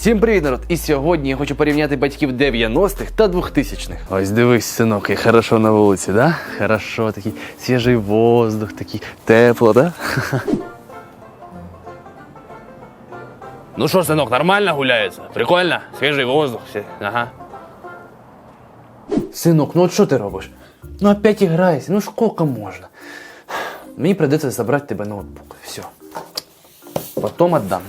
Всім привіт, народ! І сьогодні я хочу порівняти батьків 90-х та 2000-х. Ось дивись, синок, і хорошо на вулиці, да? Хорошо, такий свіжий воздух, такий тепло, да? Ну что, сынок, нормально гуляется? Прикольно? Свежий воздух. все. Ага. Синок, ну от що ти робиш? Ну опять играєшся, ну скільки можна? Мені придеться забрати тебе ноутбук. Все. Потом отдам.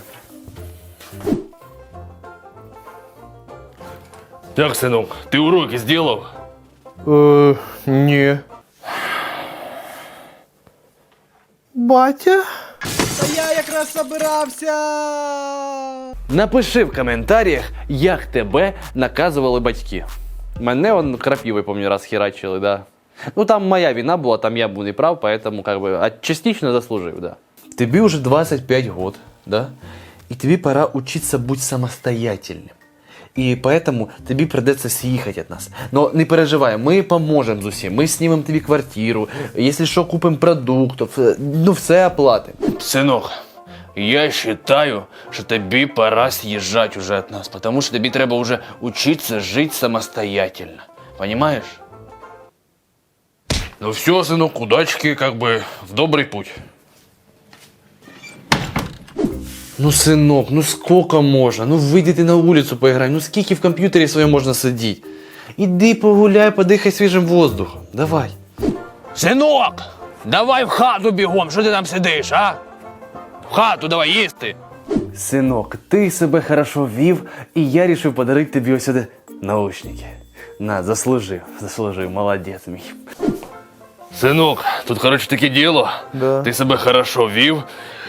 Так, сынок, ты уроки сделал? Е, ні. Батя? Я якраз собирався. Напиши в коментарях, як тебе наказували батьки. Мене он крапивой, помню, раз херачили, да. Ну там моя вина була, там я був не прав, поэтому как бы а частично заслужив, да. Тобі уже 25 год, да? І тобі пора учиться бути самостоятельним. І поэтому тобі придеться съїхати від нас. Но не переживай, ми поможемо з усім. Ми знімемо тобі квартиру, якщо що, купимо продуктів, е, ну все оплатимо. Сынок, я считаю, что тебе пора съезжать уже от нас, потому что тебе треба уже учиться жить самостоятельно. Понимаешь? Ну все, сынок, удачки, как бы в добрый путь. Ну, синок, ну сколько можна? Ну вийди ти на вулицю поіграй, ну скільки в комп'ютері своєму можна сидіти? Іди погуляй, подихай свіжим воздухом. Давай. Синок, давай в хату бігом, що ти там сидиш, а? В хату давай їсти. Синок, ти себе хорошо вів, і я рішив подарити тобі ось сюди наушники. На, заслужив, заслужив, молодець мій. Сынок, тут, короче, таке діло. Да. Ти себе хорошо вів,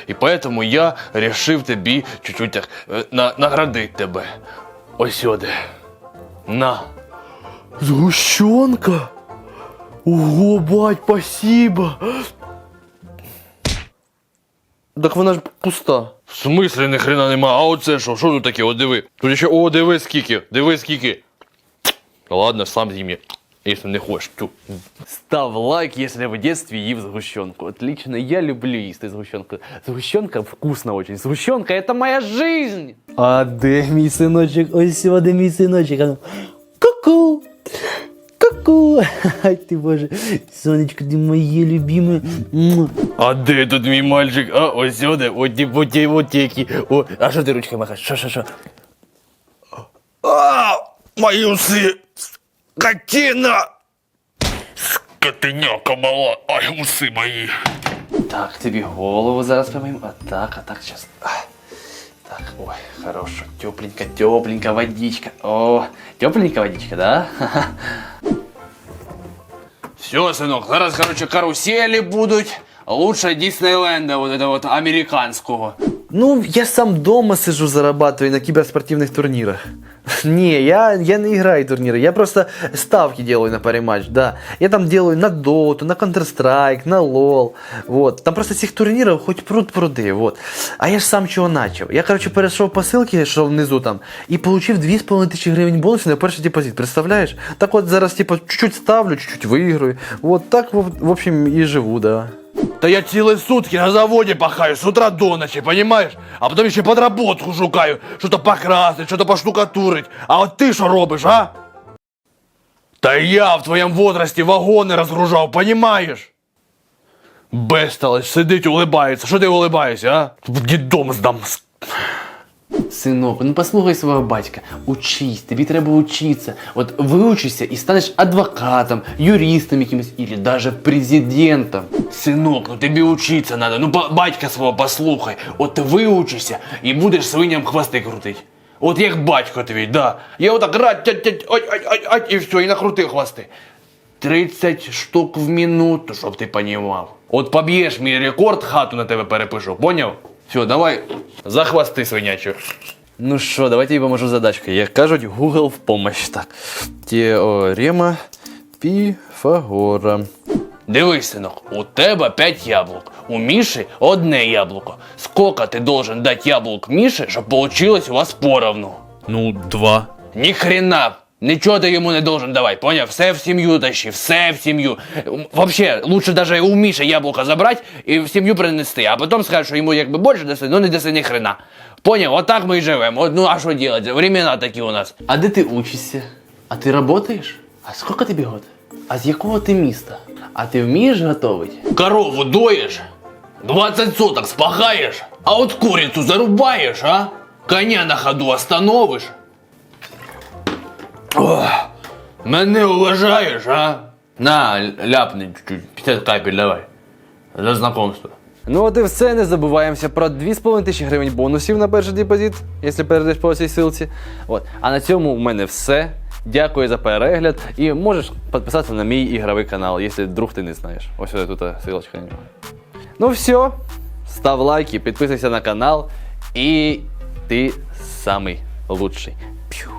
і поэтому я рішив тобі чуть-чуть так е, на, наградити тебе. Ось сюди. На. Згущенка? Ого, бать, спасибо. Так вона ж пуста. В смислі ні хрена нема, а оце що? Що тут таке? О, диви. Тут ще, о, диви скільки, диви скільки. Ладно, сам з'їм, якщо не хочеш. Тю. Став лайк, если в детстве ев сгущенку. Отлично, я люблю есть сгущенку. Сгущенка вкусно очень. Сгущенка это моя жизнь. А де мій синочок? Ось сюди мій синочок. А ну, Ку-ку. Ку-ку. Ай ти боже. Сонечко, ти моє любиме. Муа. А де тут мій мальчик? А, ось сюди, от ті, от ті, от ті. О, а що ти ручкою махаєш? Що, що, що? А, мої уси! Скотина! Скотиняка мала, ай, уси мої. Так, тобі голову зараз помиємо. А так, а так, сейчас. А. Так, ой, хорошо. Тепленько, тепленько, водичка. О, тепленька водичка, да? Ха-ха. Все, синок, зараз, короче, каруселі будуть. Лучше Діснейленда, вот этого вот американського. Ну, я сам дома сижу, зарабатываю на киберспортивных турнирах. Не, я, я не играю в турниры, я просто ставки делаю на париматч, да. Я там делаю на Доту, на Counter-Strike, на LoL, вот. Там просто цих турнірів хоч пруд пруди, вот. А я ж сам чого начав. Я, короче, перейшов по ссылке, що внизу там, і получив 2,5 тисячі гривень бонусів на перший депозит, представляєш? Так от зараз, типа, чуть-чуть ставлю, чуть-чуть виграю. Вот так, в, в общем, і живу, да. Та я целые сутки на заводе пахаю с утра до ночи, понимаешь? А потом еще подработку шукаю, что-то покрасить, что-то поштукатурить. А вот ты что робишь, а? Да я в твоем возрасте вагоны разгружал, понимаешь? Бестолочь, сидить, улыбается. Что ты улыбаешься, а? В детдом здам. Синок, ну послухай свого батька, учись, тобі треба учитися. От виучишся і станеш адвокатом, юристом якимось, или даже президентом. Синок, ну тобі учиться надо. Ну батька свого послухай. От ти виучишся і будеш свиням хвости крутить. От як батько твій, да. Я отак рать, тять, тять, ой, ой, ой, ой, і все, і накрутив хвости. 30 штук в минуту, щоб ти понімав. От поб'єш мій рекорд, хату на тебе перепишу, поняв? Все, давай за хвости свинячу. Ну що, давайте я поможу задачкою. Як кажуть, Google в помощь. Так. Теорема Піфагора. Дивись, синок, у тебе 5 яблук, у Міші одне яблуко. Сколько ти должен дати яблук Міші, щоб получилось у вас поровну? Ну, два. Ні хрена. Нічого ти йому не должен давати, поняв? Все в сім'ю тащи, все в сім'ю. Вообще, лучше даже у Міші яблука забрати і в сім'ю принести, а потім скажеш, що йому якби більше даси, ну не даси ні хрена. Поняв, отак ми і живемо. От, ну а що робити? Времена такі у нас. А де ти учишся? А ти працюєш? А скільки тобі років? А з якого ти міста? А ти вмієш готувати? Корову доїш, 20 соток спахаєш, а от курицю зарубаєш, а? Коня на ходу остановиш. Ох, мене уважаєш, а? На, ляпни чуть-чуть, 50 капель давай. За знакомство. Ну от і все, не забуваємося про 2,5 тисячі гривень бонусів на перший депозит, якщо перейдеш по цій ссылці. От. А на цьому в мене все. Дякую за перегляд і можеш підписатися на мій ігровий канал, якщо вдруг ти не знаєш. Ось сюди тут ссылочка на нього. Ну все, став лайки, підписуйся на канал і ти самий лучший.